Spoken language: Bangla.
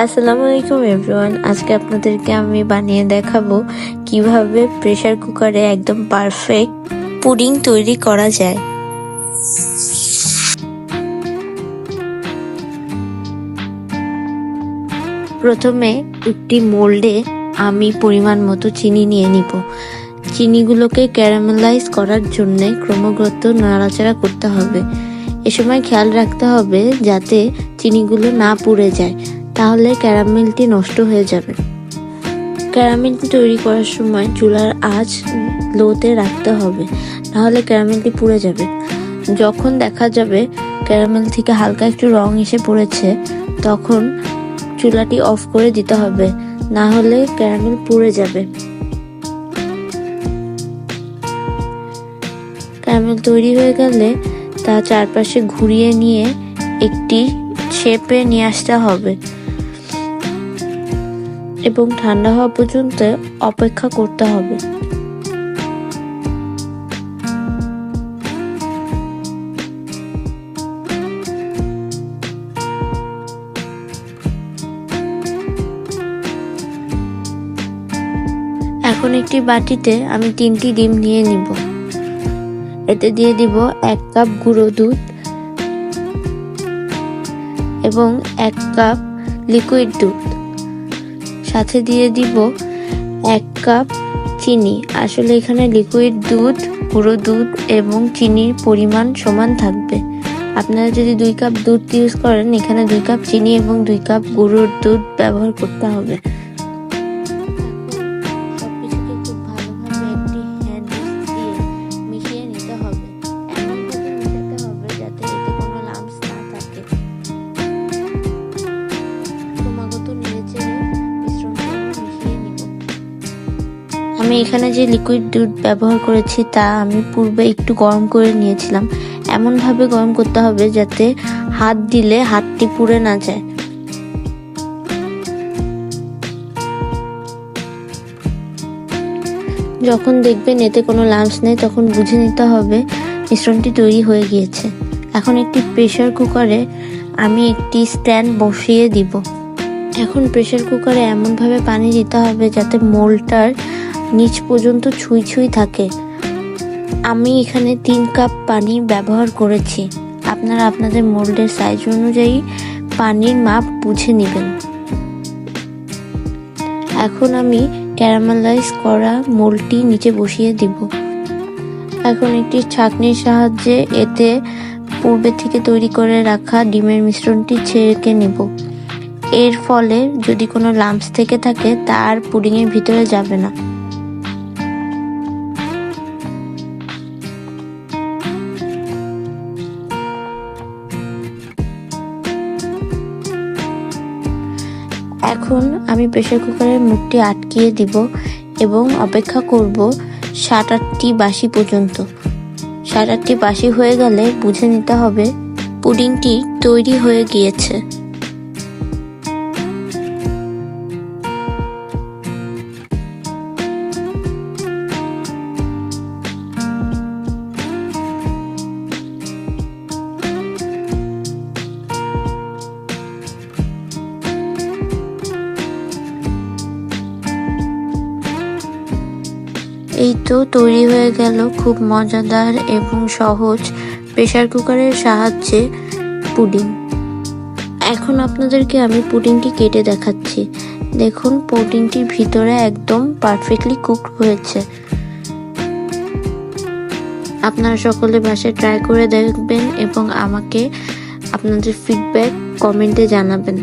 আসসালামু আলাইকুম এভরিওয়ান। আজকে আপনাদেরকে আমি বানিয়ে দেখাবো কীভাবে প্রেসার কুকারে একদম পারফেক্ট পুডিং তৈরি করা যায়। প্রথমে একটি মোল্ডে আমি পরিমাণ মতো চিনি নিয়ে নিব। চিনিগুলোকে ক্যারামেলাইজ করার জন্য ক্রমাগত নাড়াচাড়া করতে হবে। এ সময় খেয়াল রাখতে হবে যাতে চিনিগুলো না পুড়ে যায়। তাহলে ক্যারামেলটি নষ্ট হয়ে যাবে। ক্যারামেলটি তৈরি করার সময় চুলার আঁচ লোতে রাখতে হবে, নাহলে ক্যারামেলটি পুড়ে যাবে। যখন দেখা যাবে ক্যারামেল থেকে হালকা একটু রং এসে পড়েছে, তখন চুলাটি অফ করে দিতে হবে না হলে ক্যারামেল পুড়ে যাবে। ক্যারামেল তৈরি হয়ে গেলে তা চারপাশে ঘুরিয়ে নিয়ে একটি শেপে নিয়ে আসতে হবে। এবং ঠান্ডা হওয়া পর্যন্ত অপেক্ষা করতে হবে। এখন একটি বাটিতে আমি তিনটি ডিম নিয়ে নিব। এতে দিয়ে দিব এক কাপ গুঁড়ো দুধ এবং এক কাপ লিকুইড দুধ। সাথে দিয়ে দিব এক কাপ চিনি। আসলে এখানে লিকুইড দুধ, গুঁড়ো দুধ এবং চিনির পরিমাণ সমান থাকবে। আপনারা যদি দুই কাপ দুধ ইউজ করেন, এখানে দুই কাপ চিনি এবং দুই কাপ গুঁড়োর দুধ ব্যবহার করতে হবে। আমি এখানে যে লিকুইড দুধ ব্যবহার করেছি, তা আমি পূর্বে একটু গরম করে নিয়েছিলাম। এমনভাবে গরম করতে হবে যাতে হাত দিলে হাতটি পুড়ে না যায়। যখন দেখবেন এতে কোনো লাম্পস নেই, তখন বুঝে নিতে হবে মিশ্রণটি তৈরি হয়ে গিয়েছে। এখন একটি প্রেসার কুকারে আমি একটি স্ট্যান্ড বসিয়ে দিব। এখন প্রেসার কুকারে এমনভাবে পানি দিতে হবে যাতে মোলটার নিচ পর্যন্ত ছুঁই ছুঁই থাকে। আমি এখানে তিন কাপ পানি ব্যবহার করেছি। আপনারা আপনাদের মোল্ডের সাইজ অনুযায়ী পানির মাপ বুঝে নেবেন। এখন আমি ক্যারামেলাইজ করা মোলটি নিচে বসিয়ে দিব। এখন একটি ছাঁকনির সাহায্যে এতে পূর্বে থেকে তৈরি করে রাখা ডিমের মিশ্রণটি ছেড়ে নেব। এর ফলে যদি কোনো লাম্পস থেকে থাকে, তা আর পুডিংয়ের ভিতরে যাবে না। এখন আমি প্রেশার কুকারের মুখটি আটকিয়ে দিব এবং অপেক্ষা করব সাত আটটি বাসি পর্যন্ত। সাত আটটি বাসি হয়ে গেলে বুঝে নিতে হবে, পুডিংটি তৈরি হয়ে গিয়েছে। এই তো তৈরি হয়ে গেল খুব মজাদার এবং সহজ প্রেসার কুকারের সাহায্যে পুডিং। এখন আপনাদেরকে আমি পুডিংটি কেটে দেখাচ্ছি। দেখুন, পুডিংটির ভিতরে একদম পারফেক্টলি কুকড হয়েছে। আপনারা সকলে বাসায় ট্রাই করে দেখবেন এবং আমাকে আপনাদের ফিডব্যাক কমেন্টে জানাবেন।